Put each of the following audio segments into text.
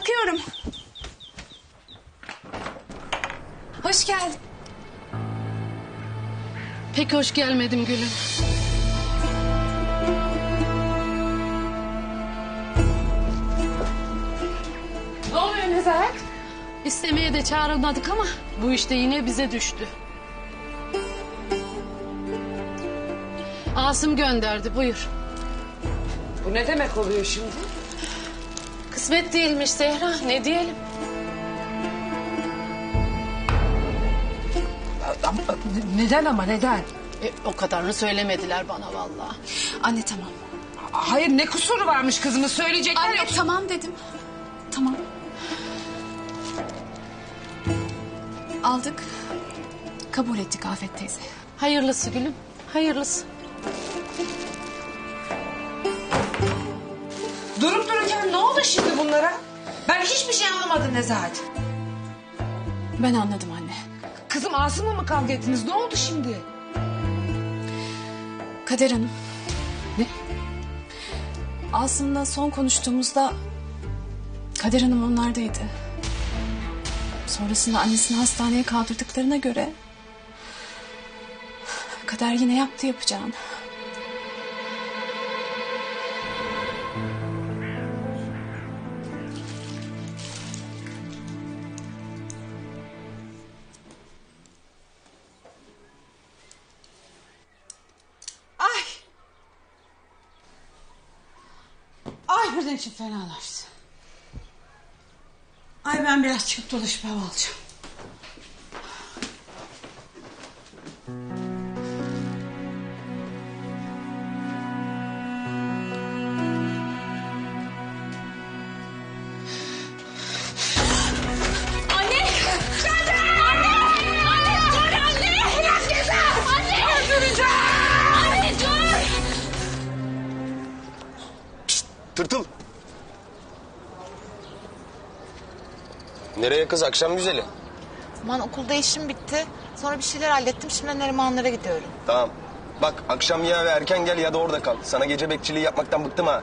Bakıyorum. Hoş geldin. Pek hoş gelmedim gülüm. Ne oluyor Nezahat? İstemeye de çağrılmadık ama bu işte yine bize düştü. Asım gönderdi buyur. Bu ne demek oluyor şimdi? Kısmet değilmiş Zehra ne diyelim. Neden ama neden? E, o kadarını söylemediler bana vallahi. Anne tamam. Hayır ne kusuru varmış kızımın söyleyecekler Anne yok. tamam dedim. Tamam. Aldık. Kabul ettik Afet teyze. Hayırlısı gülüm hayırlısı. Durup dururken ne oldu şimdi bunlara? Ben hiçbir şey anlamadım Nezahat. Ben anladım anne. Kızım Asım'la mı kavga ettiniz? Ne oldu şimdi? Kader Hanım. Ne? Asım'la son konuştuğumuzda Kader Hanım onlardaydı. Sonrasında annesini hastaneye kaldırdıklarına göre Kader yine yaptı yapacağını. Birden için fenalaştı. Ay ben biraz çıkıp dolaşıp hava alacağım. Anne! Anne! Anne! Anne dur anne! Bırak kızı! Anne! Öldüreceğim! Anne dur! Tırtıl. Nereye kız akşam güzeli? Aman okulda işim bitti. Sonra bir şeyler hallettim. Şimdi Nerimanlara gidiyorum. Tamam. Bak akşam ya ve erken gel ya da orada kal. Sana gece bekçiliği yapmaktan bıktım ha.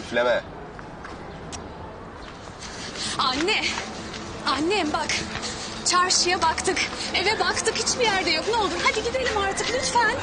Üfleme. Anne! Annem bak. Çarşıya baktık. Eve baktık hiçbir yerde yok. Ne olur hadi gidelim artık lütfen.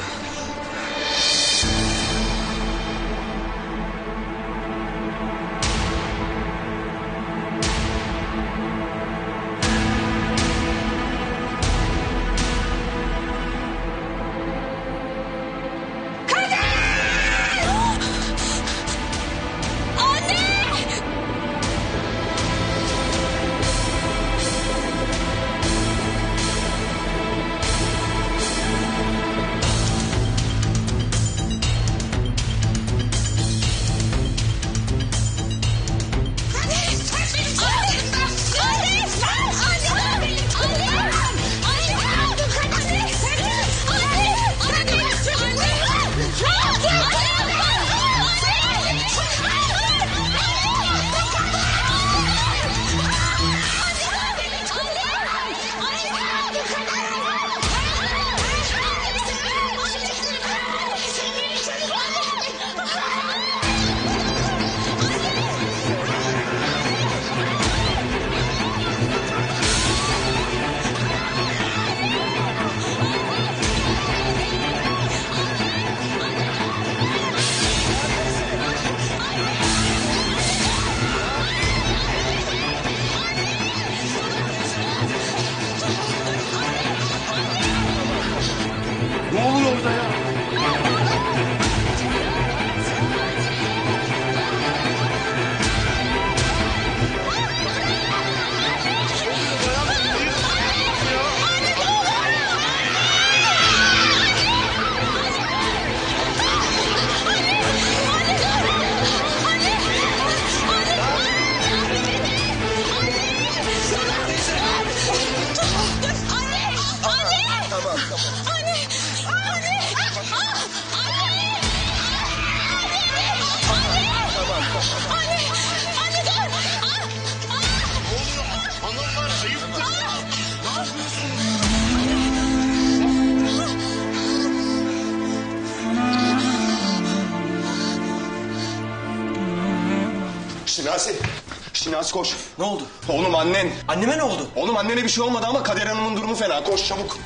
Şinasi, koş. Ne oldu? Oğlum annen. Anneme ne oldu? Oğlum annene bir şey olmadı ama Kader Hanım'ın durumu fena. Koş çabuk.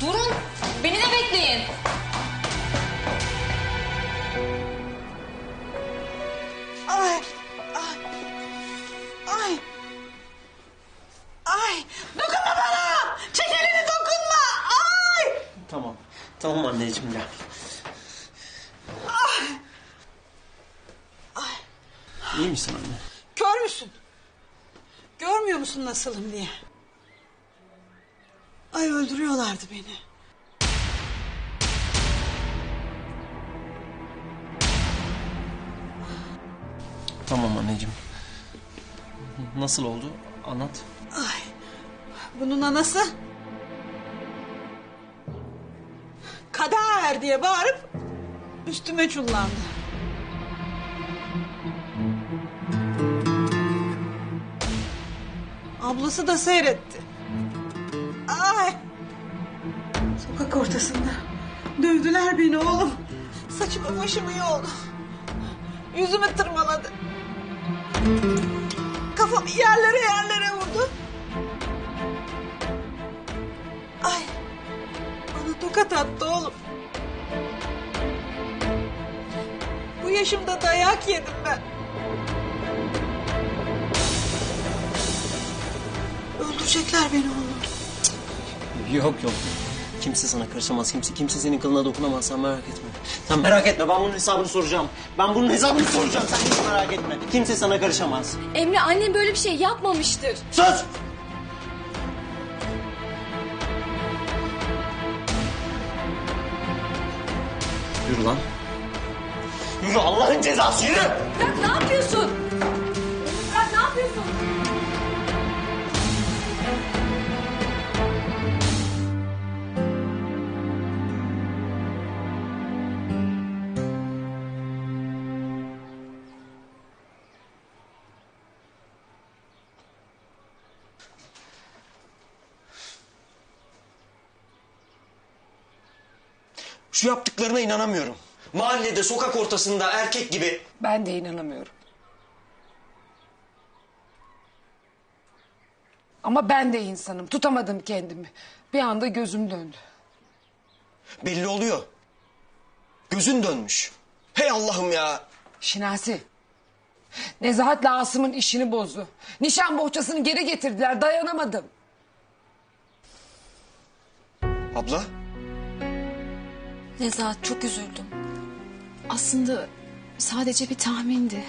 Durun. Beni de bekleyin. Ay. Ay. Ay. Ay. Dokunma bana. Çek elini dokunma. Ay. Tamam. Tamam anneciğim gel. İyi misin anne? Müsün? Görmüyor musun nasılım diye? Ay öldürüyorlardı beni. Tamam anneciğim. Nasıl oldu? Anlat. Ay. Bunun anası kader diye bağırıp üstüme çullandı. Ablası da seyretti. Ay. Sokak ortasında dövdüler beni oğlum. Saçımı başımı yoldu. Yüzümü tırmaladı. Kafamı yerlere yerlere vurdu. Ay. Bana tokat attı oğlum. Bu yaşımda dayak yedim ben. Öldürecekler beni oğlum. Yok yok. Kimse sana karışamaz. Kimse kimse senin kılına dokunamaz. Sen merak etme. Sen merak etme. Ben bunun hesabını soracağım. Ben bunun hesabını soracağım. Sen hiç merak etme. Kimse sana karışamaz. Emre annem böyle bir şey yapmamıştır. Sus! Yürü lan. Yürü Allah'ın cezası yürü! Bırak ne yapıyorsun? Bırak ne yapıyorsun? Şu yaptıklarına inanamıyorum. Mahallede, sokak ortasında erkek gibi. Ben de inanamıyorum. Ama ben de insanım. Tutamadım kendimi. Bir anda gözüm döndü. Belli oluyor. Gözün dönmüş. Hey Allah'ım ya. Şinasi. Nezahat'le Asım'ın işini bozdu. Nişan bohçasını geri getirdiler. Dayanamadım. Abla. Nezahat çok üzüldüm. Aslında sadece bir tahmindi.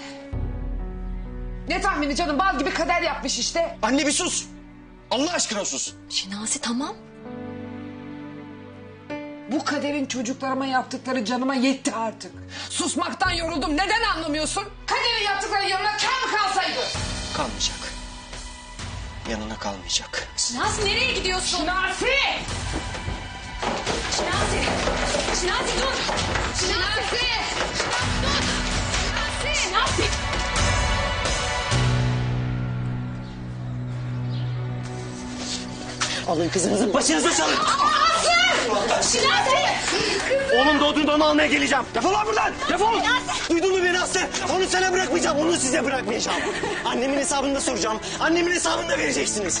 Ne tahmini canım? Bal gibi kader yapmış işte. Anne bir sus. Allah aşkına sus. Şinasi tamam. Bu kaderin çocuklarıma yaptıkları canıma yetti artık. Susmaktan yoruldum. Neden anlamıyorsun? Kaderin yaptıkları yanına kar mı kalsaydı? Kalmayacak. Yanına kalmayacak. Şinasi nereye gidiyorsun? Şinasi! Şinasi! Şinasi! Şinasi! Şinasi! Alın kızınızın başınıza çalın. Şinasi! Oğlum doğduğunda onu almaya geleceğim. Defol lan buradan. Defol. Duydun mu beni Aslı? Onu sana bırakmayacağım. Onu size bırakmayacağım. Annemin hesabını da soracağım. Annemin hesabını da vereceksiniz.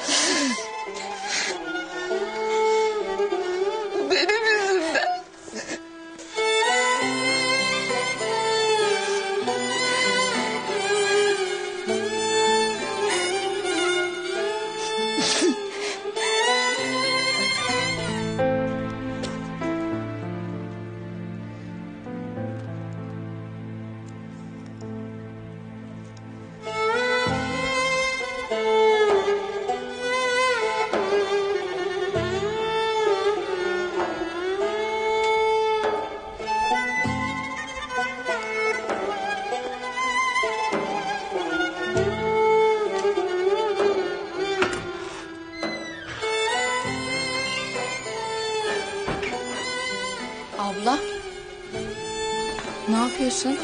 Yapıyorsun?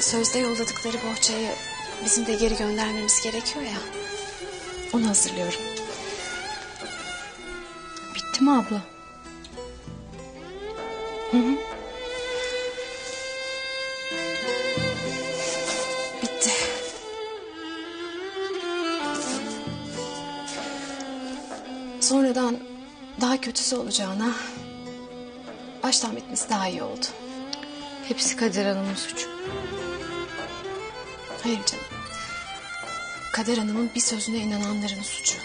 sözde yolladıkları bohçayı bizim de geri göndermemiz gerekiyor ya. Onu hazırlıyorum. Bitti mi abla? Bitti. Sonradan daha kötüsü olacağına baştan bitmesi daha iyi oldu. Hepsi Kader Hanım'ın suçu. Hayır canım. Kader Hanım'ın bir sözüne inananların suçu.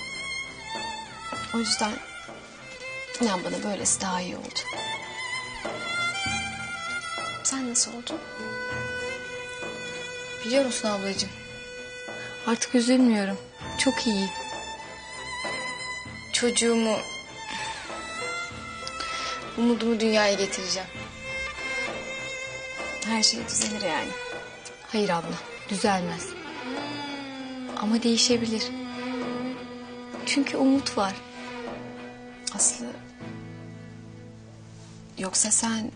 O yüzden inan bana böylesi daha iyi oldu. Sen nasıl oldun? Biliyor musun ablacığım? Artık üzülmüyorum. Çok iyi. Çocuğumu... Umudumu dünyaya getireceğim. Her şey düzelir yani. Hayır abla, düzelmez. Ama değişebilir. Çünkü umut var. Aslı... Yoksa sen...